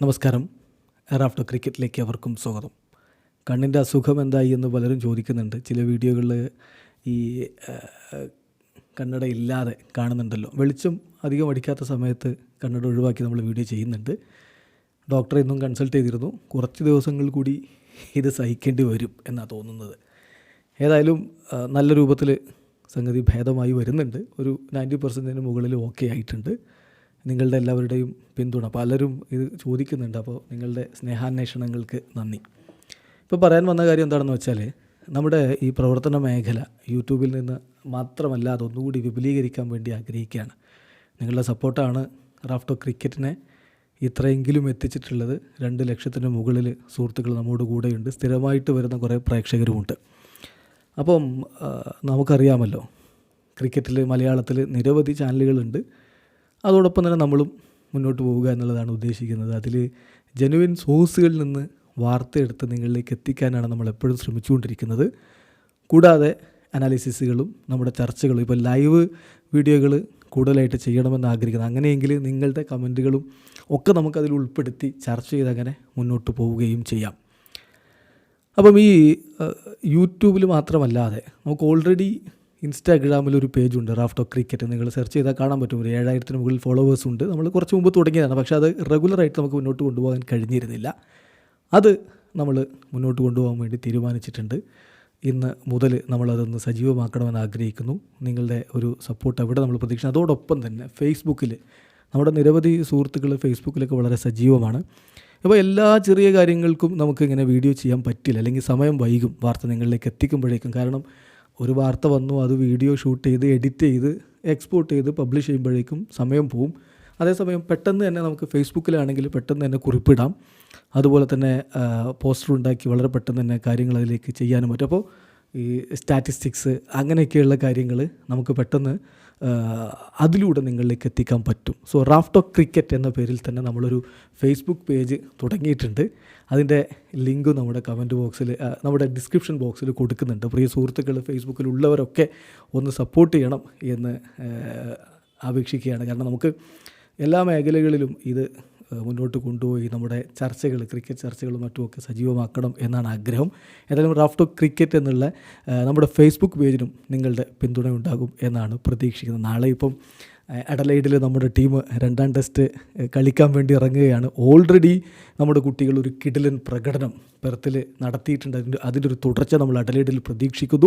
നമസ്കാരം. റാഫ്റ്റോ ക്രിക്കറ്റിലേക്ക് അവർക്കും സ്വാഗതം. കണ്ണിന്റെ അസുഖം എന്തായി എന്ന് പലരും ചോദിക്കുന്നുണ്ട്. ചില വീഡിയോകളിൽ ഈ കണ്ണട ഇല്ലാതെ കാണുന്നുണ്ടല്ലോ. വെളിച്ചം അധികം അടിക്കാത്ത സമയത്ത് കണ്ണട ഒഴിവാക്കി നമ്മൾ വീഡിയോ ചെയ്യുന്നുണ്ട്. ഡോക്ടറെ ഇന്നും കൺസൾട്ട് ചെയ്തിരുന്നു. കുറച്ച് ദിവസങ്ങൾ കൂടി ഇത് സഹിക്കേണ്ടി വരും എന്നാണ് തോന്നുന്നത്. ഏതായാലും നല്ല രൂപത്തിൽ സംഗതി ഭേദമായി വരുന്നുണ്ട്. ഒരു നയന്റി പെർസെന്റിന് മുകളിൽ ഓക്കെ ആയിട്ടുണ്ട്. നിങ്ങളുടെ എല്ലാവരുടെയും പിന്തുണ. പലരും ഇത് ചോദിക്കുന്നുണ്ട്. അപ്പോൾ നിങ്ങളുടെ സ്നേഹാന്വേഷണങ്ങൾക്ക് നന്ദി. ഇപ്പോൾ പറയാൻ വന്ന കാര്യം എന്താണെന്ന് വെച്ചാൽ നമ്മുടെ ഈ പ്രവർത്തന മേഖല യൂട്യൂബിൽ നിന്ന് മാത്രമല്ല അതൊന്നുകൂടി വിപുലീകരിക്കാൻ വേണ്ടി ആഗ്രഹിക്കുകയാണ്. നിങ്ങളുടെ സപ്പോർട്ടാണ് റാഫ്റ്റോ ക്രിക്കറ്റിനെ ഇത്രയെങ്കിലും എത്തിച്ചിട്ടുള്ളത്. രണ്ട് ലക്ഷത്തിന് മുകളിൽ സുഹൃത്തുക്കൾ നമ്മോട് കൂടെയുണ്ട്. സ്ഥിരമായിട്ട് വരുന്ന കുറേ പ്രേക്ഷകരുമുണ്ട്. അപ്പം നമുക്കറിയാമല്ലോ ക്രിക്കറ്റിൽ മലയാളത്തിൽ നിരവധി ചാനലുകളുണ്ട്. അതോടൊപ്പം തന്നെ നമ്മളും മുന്നോട്ട് പോവുക എന്നുള്ളതാണ് ഉദ്ദേശിക്കുന്നത്. അതിൽ ജനുവിൻ സോഴ്സുകളിൽ നിന്ന് വാർത്തയെടുത്ത് നിങ്ങളിലേക്ക് എത്തിക്കാനാണ് നമ്മൾ എപ്പോഴും ശ്രമിച്ചുകൊണ്ടിരിക്കുന്നത്. കൂടാതെ അനാലിസിസുകളും നമ്മുടെ ചർച്ചകളും ഇപ്പോൾ ലൈവ് വീഡിയോകൾ കൂടുതലായിട്ട് ചെയ്യണമെന്ന് ആഗ്രഹിക്കുന്നത് അങ്ങനെയെങ്കിൽ നിങ്ങളുടെ കമന്റുകളും ഒക്കെ നമുക്കതിൽ ഉൾപ്പെടുത്തി ചർച്ച ചെയ്ത് അങ്ങനെ മുന്നോട്ട് പോവുകയും ചെയ്യാം. അപ്പം ഈ യൂട്യൂബിൽ മാത്രമല്ലാതെ നമുക്ക് ഓൾറെഡി ഇൻസ്റ്റാഗ്രാമിൽ ഒരു പേജുണ്ട് റാഫ്റ്റോ ക്രിക്കറ്റ്. നിങ്ങൾ സെർച്ച് ചെയ്താൽ കാണാൻ പറ്റും. ഒരു ഏഴായിരത്തിന് മുകളിൽ ഫോളോവേഴ്സ് ഉണ്ട്. നമ്മൾ കുറച്ച് മുമ്പ് തുടങ്ങിയതാണ്. പക്ഷേ അത് റെഗുലറായിട്ട് നമുക്ക് മുന്നോട്ട് കൊണ്ടുപോകാൻ കഴിഞ്ഞിരുന്നില്ല. അത് നമ്മൾ മുന്നോട്ട് കൊണ്ടുപോകാൻ വേണ്ടി തീരുമാനിച്ചിട്ടുണ്ട്. ഇന്ന് മുതൽ നമ്മളതൊന്ന് സജീവമാക്കണമെന്ന് ആഗ്രഹിക്കുന്നു. നിങ്ങളുടെ ഒരു സപ്പോർട്ട് അവിടെ നമ്മൾ പ്രതീക്ഷിക്കുന്നു. അതോടൊപ്പം തന്നെ ഫേസ്ബുക്കിൽ നമ്മുടെ നിരവധി സുഹൃത്തുക്കൾ ഫേസ്ബുക്കിലൊക്കെ വളരെ സജീവമാണ്. അപ്പോൾ എല്ലാ ചെറിയ കാര്യങ്ങൾക്കും നമുക്ക് ഇങ്ങനെ വീഡിയോ ചെയ്യാൻ പറ്റില്ല. അല്ലെങ്കിൽ സമയം വൈകും. വാർത്ത നിങ്ങളിലേക്ക് എത്തിക്കുമ്പോഴേക്കും. കാരണം ഒരു വാർത്ത വന്നു അത് വീഡിയോ ഷൂട്ട് ചെയ്ത് എഡിറ്റ് ചെയ്ത് എക്സ്പോർട്ട് ചെയ്ത് പബ്ലിഷ് ചെയ്യുമ്പോഴേക്കും സമയം പോവും. അതേസമയം പെട്ടെന്ന് തന്നെ നമുക്ക് ഫേസ്ബുക്കിലാണെങ്കിൽ പെട്ടെന്ന് തന്നെ കുറിപ്പിടാം. അതുപോലെ തന്നെ പോസ്റ്റർ ഉണ്ടാക്കി വളരെ പെട്ടെന്ന് തന്നെ കാര്യങ്ങൾ അതിലേക്ക് ചെയ്യാനും പറ്റും. അപ്പോൾ ഈ സ്റ്റാറ്റിസ്റ്റിക്സ് അങ്ങനെയൊക്കെയുള്ള കാര്യങ്ങൾ നമുക്ക് പെട്ടെന്ന് അതിലൂടെ നിങ്ങളിലേക്ക് എത്തിക്കാൻ പറ്റും. സോ റാഫ്റ്റോ ക്രിക്കറ്റ് എന്ന പേരിൽ തന്നെ നമ്മളൊരു ഫേസ്ബുക്ക് പേജ് തുടങ്ങിയിട്ടുണ്ട്. അതിന്റെ ലിങ്ക് നമ്മുടെ കമന്റ് ബോക്സിൽ നമ്മുടെ ഡിസ്ക്രിപ്ഷൻ ബോക്സിൽ കൊടുക്കുന്നുണ്ട്. പ്രിയ സുഹൃത്തുക്കൾ ഫേസ്ബുക്കിലുള്ളവരൊക്കെ ഒന്ന് സപ്പോർട്ട് ചെയ്യണം എന്ന് അപേക്ഷിക്കുകയാണ്. കാരണം നമുക്ക് എല്ലാ മേഖലകളിലും ഇത് മുന്നോട്ട് കൊണ്ടുപോയി നമ്മുടെ ചർച്ചകൾ ക്രിക്കറ്റ് ചർച്ചകളും മറ്റുമൊക്കെ സജീവമാക്കണം എന്നാണ് ആഗ്രഹം. ഏതായാലും റാഫ്റ്റോ ക്രിക്കറ്റ് എന്നുള്ള നമ്മുടെ ഫേസ്ബുക്ക് പേജിനും നിങ്ങളുടെ പിന്തുണ ഉണ്ടാകും എന്നാണ് പ്രതീക്ഷിക്കുന്നത്. നാളെ ഇപ്പം അഡലൈഡിൽ നമ്മുടെ ടീം രണ്ടാം ടെസ്റ്റ് കളിക്കാൻ വേണ്ടി ഇറങ്ങുകയാണ്. ഓൾറെഡി നമ്മുടെ കുട്ടികൾ ഒരു കിടിലൻ പ്രകടനം പെർത്തിൽ നടത്തിയിട്ടുണ്ട്. അതിന്റെ അതിന്റെ ഒരു തുടർച്ച നമ്മൾ അഡലൈഡിൽ പ്രതീക്ഷിക്കുന്നു.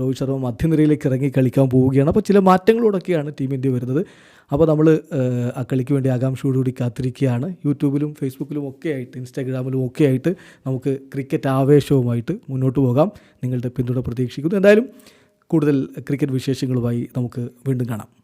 രോഹിത് ശർമ്മ മധ്യനിരയിലേക്ക് ഇറങ്ങി കളിക്കാൻ പോവുകയാണ്. അപ്പോൾ ചില മാറ്റങ്ങളോടൊക്കെയാണ് ടീം ഇന്ത്യ വരുന്നത്. അപ്പോൾ നമ്മൾ ആ കളിക്ക് വേണ്ടി ആകാംക്ഷയോടുകൂടി കാത്തിരിക്കുകയാണ്. യൂട്യൂബിലും ഫേസ്ബുക്കിലും ഒക്കെ ആയിട്ട് ഇൻസ്റ്റാഗ്രാമിലും ഒക്കെ ആയിട്ട് നമുക്ക് ക്രിക്കറ്റ് ആവേശവുമായിട്ട് മുന്നോട്ട് പോകാം. നിങ്ങളുടെ പിന്തുണ പ്രതീക്ഷിക്കുന്നു. എന്തായാലും കൂടുതൽ ക്രിക്കറ്റ് വിശേഷങ്ങളുമായി നമുക്ക് വീണ്ടും കാണാം.